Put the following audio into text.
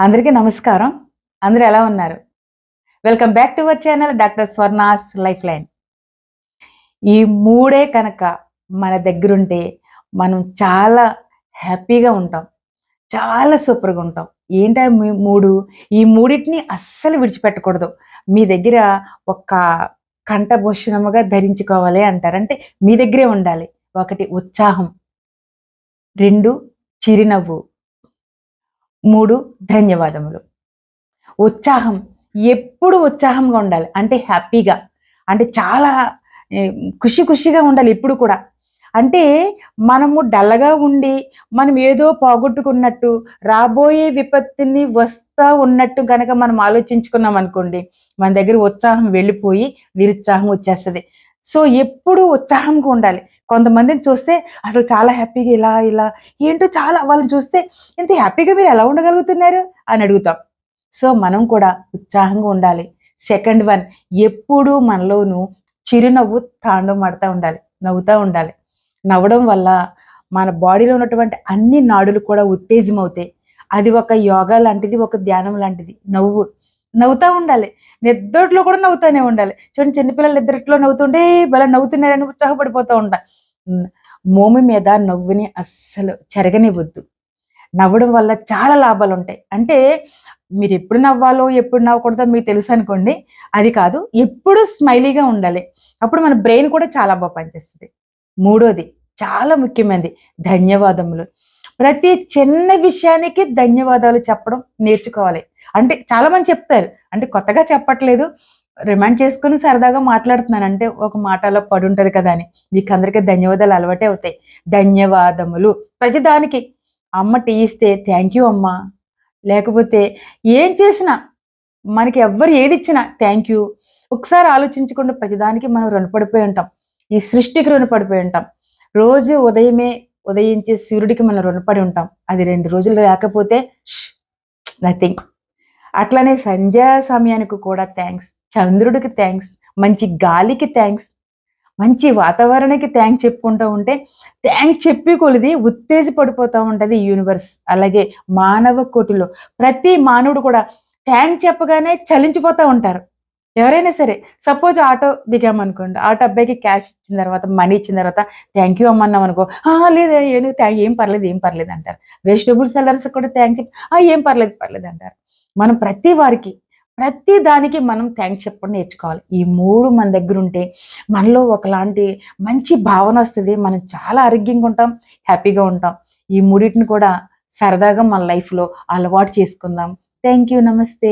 అందరికీ నమస్కారం. అందరూ ఎలా ఉన్నారు? Welcome back to our channel doctor Swarna's life line ఈ మూడే కనుక మన దగ్గరుంటే మనం చాలా హ్యాపీగా ఉంటాం. చాలా సూపర్గా ఉంటాం. ఏంటా మూడు? ఈ మూడింటిని అస్సలు విడిచిపెట్టకూడదు. మీ దగ్గర ఒక కంఠభూషణముగా ధరించుకోవాలి అంటారు. అంటే మీ దగ్గరే ఉండాలి. ఒకటి ఉత్సాహం. రెండు చిరునవ్వు. మూడు ధన్యవాదములు. ఉత్సాహం. ఎప్పుడు ఉత్సాహంగా ఉండాలి. అంటే హ్యాపీగా. అంటే చాలా ఖుషి ఖుషిగా ఉండాలి ఎప్పుడు కూడా. అంటే మనము డల్లగా ఉండి మనం ఏదో పోగొట్టుకున్నట్టు రాబోయే విపత్తిని వస్తా ఉన్నట్టు కనుక మనం ఆలోచించుకున్నాం అనుకోండి మన దగ్గర ఉత్సాహం వెళ్ళిపోయి నిరుత్సాహం వచ్చేస్తుంది. సో ఎప్పుడు ఉత్సాహంగా ఉండాలి. కొంతమందిని చూస్తే అసలు చాలా హ్యాపీగా ఇలా ఇలా ఏంటో చాలా వాళ్ళని చూస్తే ఇంత హ్యాపీగా మీరు ఎలా ఉండగలుగుతున్నారు అని అడుగుతాం. సో మనం కూడా ఉత్సాహంగా ఉండాలి. సెకండ్ వన్ ఎప్పుడూ మనలోనూ చిరునవ్వు తాండవమాడుతూ ఉండాలి నవ్వుతూ ఉండాలి. నవ్వడం వల్ల మన బాడీలో ఉన్నటువంటి అన్ని నాడులు కూడా ఉత్తేజం అవుతాయి అది ఒక యోగా లాంటిది ఒక ధ్యానం లాంటిది. నవ్వు నవ్వుతూ ఉండాలి. నిద్దట్లో కూడా నవ్వుతూనే ఉండాలి. చూడండి చిన్నపిల్లలు ఇద్దరిట్లో నవ్వుతుంటే భలే నవ్వుతున్నారని ఉత్సాహపడిపోతూ ఉంటా. ఉమ్, మోము మీద నవ్వుని అస్సలు చెరగనివ్వద్దు. నవ్వడం వల్ల చాలా లాభాలు ఉంటాయి. అంటే మీరు ఎప్పుడు నవ్వాలో ఎప్పుడు నవ్వకూడదో మీకు తెలుసు అనుకోండి. అది కాదు ఎప్పుడు స్మైలీగా ఉండాలి. అప్పుడు మన బ్రెయిన్ కూడా చాలా బాగా పనిచేస్తుంది. మూడోది చాలా ముఖ్యమైనది ధన్యవాదములు. ప్రతి చిన్న విషయానికి ధన్యవాదాలు చెప్పడం నేర్చుకోవాలి. అంటే చాలా మంది చెప్తారు. అంటే కొత్తగా చెప్పట్లేదు. రిమైండ్ చేసుకుని సరదాగా మాట్లాడుతున్నాను. అంటే ఒక మాటలో పడి ఉంటుంది కదా అని. మీకు అందరికీ ధన్యవాదాలు. అలవాటే అవుతాయి. ధన్యవాదములు. ప్రతిదానికి అమ్మ టీ ఇస్తే థ్యాంక్ యూ అమ్మా. లేకపోతే ఏం చేసినా మనకి ఎవ్వరు ఏది ఇచ్చినా థ్యాంక్ యూ ఒకసారి ఆలోచించకుండా ప్రతిదానికి మనం రుణపడిపోయి ఉంటాం. ఈ సృష్టికి రుణపడిపోయి ఉంటాం. రోజు ఉదయమే ఉదయించే సూర్యుడికి మనం రుణపడి ఉంటాం. అది రెండు రోజులు లేకపోతే నథింగ్ అట్లనే సంధ్యా సమయానికి కూడా థ్యాంక్స్ చంద్రుడికి థ్యాంక్స్ మంచి గాలికి థ్యాంక్స్ మంచి వాతావరణానికి థ్యాంక్స్ చెప్పుకుంటూ ఉంటే థ్యాంక్స్ చెప్పి కొలిది ఉత్తేజపడిపోతూ ఉంటుంది యూనివర్స్ అలాగే మానవ కోటిలో ప్రతి మానవుడు కూడా థ్యాంక్స్ చెప్పగానే చలించిపోతూ ఉంటారు. ఎవరైనా సరే సపోజ్ ఆటో దిగామనుకోండి ఆటో అబ్బాయికి క్యాష్ ఇచ్చిన తర్వాత మనీ ఇచ్చిన తర్వాత థ్యాంక్ యూ అమ్మన్నాం అనుకో లేదు ఏం పర్లేదు ఏం పర్లేదు అంటారు. వెజిటబుల్ సెల్లర్స్ కూడా థ్యాంక్ ఏం పర్లేదు పర్లేదు అంటారు. మనం ప్రతి వారికి ప్రతి దానికి మనం థ్యాంక్స్ చెప్పడం నేర్చుకోవాలి. ఈ మూడు మన దగ్గర ఉంటే మనలో ఒకలాంటి మంచి భావన వస్తుంది. మనం చాలా ఆరోగ్యంగా ఉంటాం హ్యాపీగా ఉంటాం. ఈ మూడింటిని కూడా సరదాగా మన లైఫ్లో అలవాటు చేసుకుందాం. థ్యాంక్ యూ నమస్తే.